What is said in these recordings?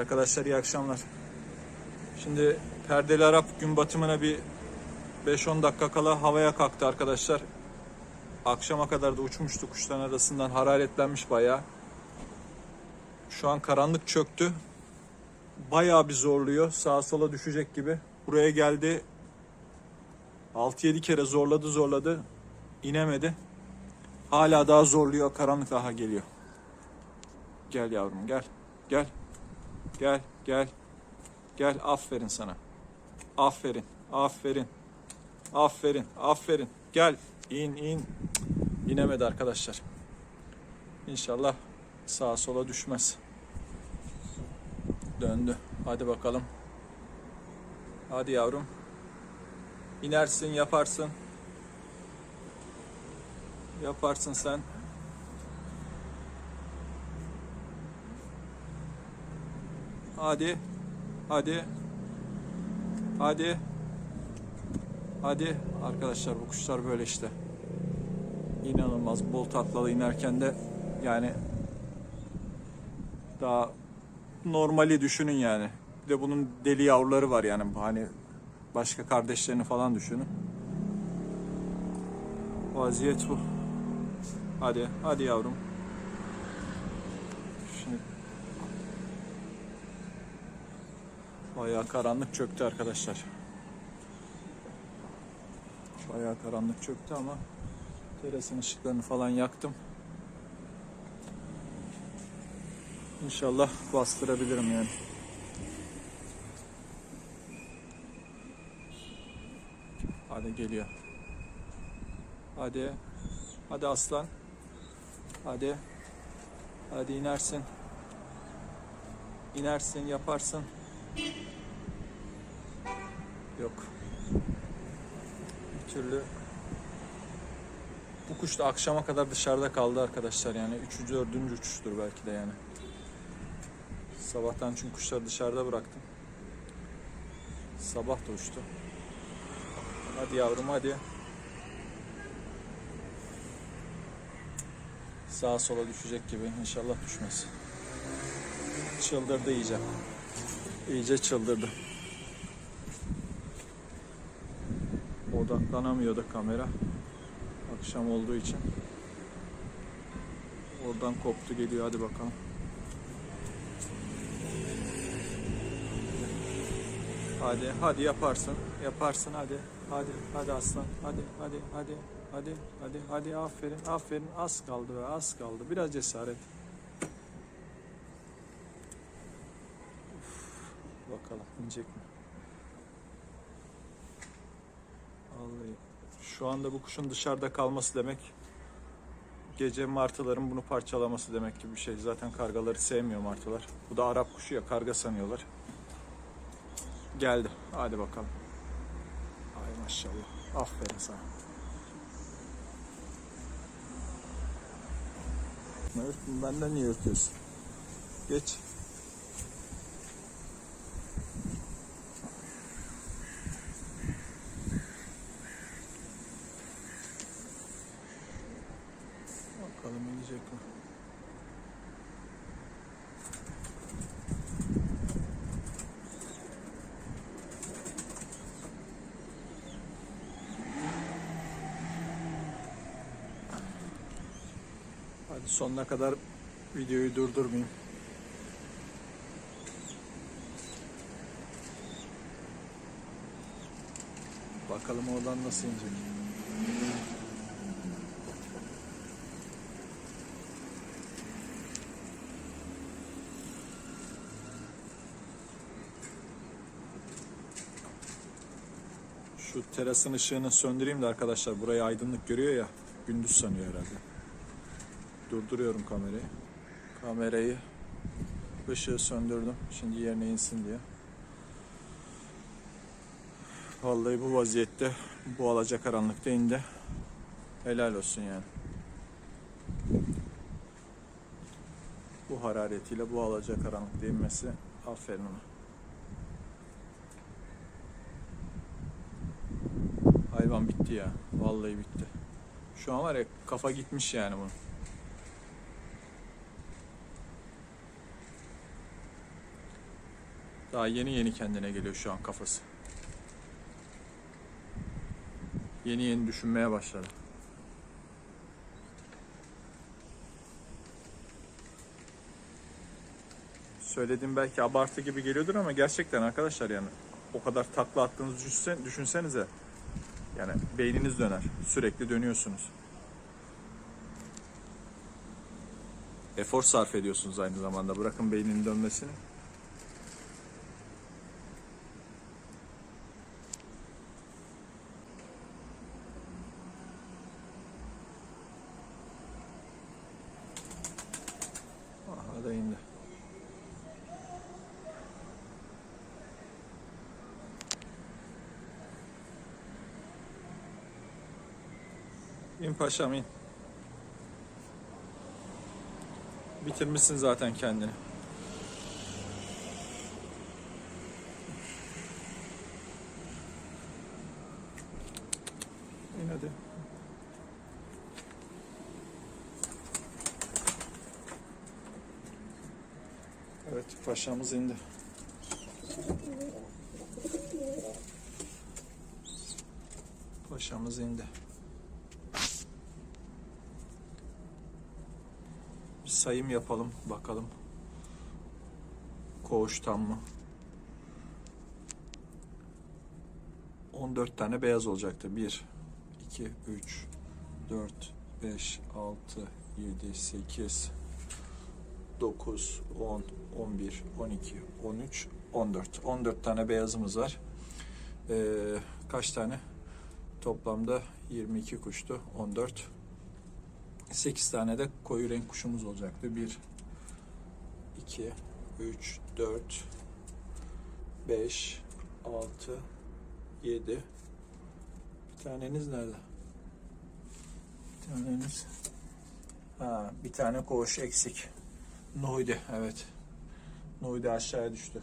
Arkadaşlar iyi akşamlar. Şimdi Perdeli Arap gün batımına bir 5-10 dakika kala havaya kalktı arkadaşlar. Akşama kadar da uçmuştu kuşların arasından hararetlenmiş bayağı. Şu an karanlık çöktü. Bayağı bir zorluyor. Sağa sola düşecek gibi. Buraya geldi. 6-7 kere zorladı zorladı. İnemedi. Hala daha zorluyor. Karanlık daha geliyor. Gel yavrum gel. Gel. Gel gel. Gel aferin sana. Aferin. Aferin. Aferin. Aferin. Gel. İn in. İnemedi arkadaşlar. İnşallah sağa sola düşmez. Döndü. Hadi bakalım. Hadi yavrum. İnersin, yaparsın. Yaparsın sen. Hadi. Hadi. Hadi. Hadi. Arkadaşlar bu kuşlar böyle işte. İnanılmaz bol tatlalı inerken de yani daha normali düşünün yani. Bir de bunun deli yavruları var yani hani başka kardeşlerini falan düşünün. Vaziyet bu. Hadi, hadi yavrum. Şimdi bayağı karanlık çöktü arkadaşlar. Bayağı karanlık çöktü ama terasın ışıklarını falan yaktım. İnşallah bastırabilirim yani. Hadi geliyor. Hadi. Hadi aslan. Hadi. Hadi inersin. İnersin, yaparsın. Yok. Bir türlü bu kuş da akşama kadar dışarıda kaldı arkadaşlar yani. Üçüncü, dördüncü uçuştur belki de yani. Sabahtan çünkü kuşları dışarıda bıraktım. Sabah da uçtu. Hadi yavrum hadi. Sağa sola düşecek gibi. İnşallah düşmez. Çıldırdı iyice. İyice çıldırdı. Odaklanamıyordu kamera. Akşam olduğu için. Oradan koptu geliyor. Hadi bakalım. Hadi, hadi yaparsın. Yaparsın hadi. Hadi, hadi aslan. Hadi, hadi, hadi. Hadi, hadi, hadi. Aferin, aferin. Az kaldı be, az kaldı. Biraz cesaret. Bakalım inecek mi? Vallahi şu anda bu kuşun dışarıda kalması demek gece martıların bunu parçalaması demek gibi bir şey. Zaten kargaları sevmiyor martılar. Bu da Arap kuşu ya karga sanıyorlar. Geldi. Hadi bakalım. Ay maşallah. Aferin sana. Benden niye ürküyorsun? Geç. Bakalım inecek mi? Hadi sonuna kadar videoyu durdurmayayım. Bakalım oradan nasıl inecek. Şu terasın ışığını söndüreyim de arkadaşlar burayı aydınlık görüyor ya. Gündüz sanıyor herhalde. Durduruyorum kamerayı. Kamerayı ışığı söndürdüm. Şimdi yerine insin diye. Vallahi bu vaziyette bu alacakaranlıkta indi. Helal olsun yani. Bu hararetiyle bu alacakaranlıkta inmesi aferin ona. Hayvan bitti ya. Vallahi bitti. Şu an var ya kafa gitmiş yani bunun. Daha yeni yeni kendine geliyor şu an kafası. Yeni yeni düşünmeye başladı. Söylediğim belki abartı gibi geliyordur ama gerçekten arkadaşlar yani o kadar takla attığınızı düşünsen, düşünsenize. Yani beyniniz döner. Sürekli dönüyorsunuz. Efor sarf ediyorsunuz aynı zamanda. Bırakın beynin dönmesini. Aha da indi. İn paşam in. Bitirmişsin zaten kendini. İn hadi. Evet paşamız indi. Paşamız indi. Sayım yapalım bakalım. Koğuş tam mı? 14 tane beyaz olacaktı. 1, 2, 3, 4, 5, 6, 7, 8, 9, 10, 11, 12, 13, 14. 14 tane beyazımız var. Ee, kaç tane? Toplamda 22 kuştu. 14. 8 tane de koyu renk kuşumuz olacaktı. 1, 2, 3, 4, 5, 6, 7. Bir taneniz nerede? Bir taneniz. Ha, bir tane koğuş eksik. Nuhudi evet. Nuhudi aşağıya düştü.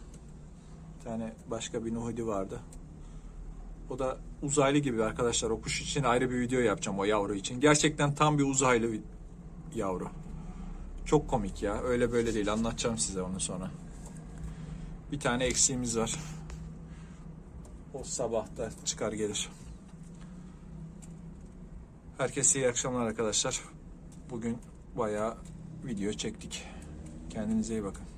Bir tane başka bir Nuhudi vardı. O da uzaylı gibi arkadaşlar. O kuş için ayrı bir video yapacağım o yavru için. Gerçekten tam bir uzaylı yavru. Çok komik ya. Öyle böyle değil. Anlatacağım size onu sonra. Bir tane eksiğimiz var. O sabah da çıkar gelir. Herkese iyi akşamlar arkadaşlar. Bugün bayağı video çektik. Kendinize iyi bakın.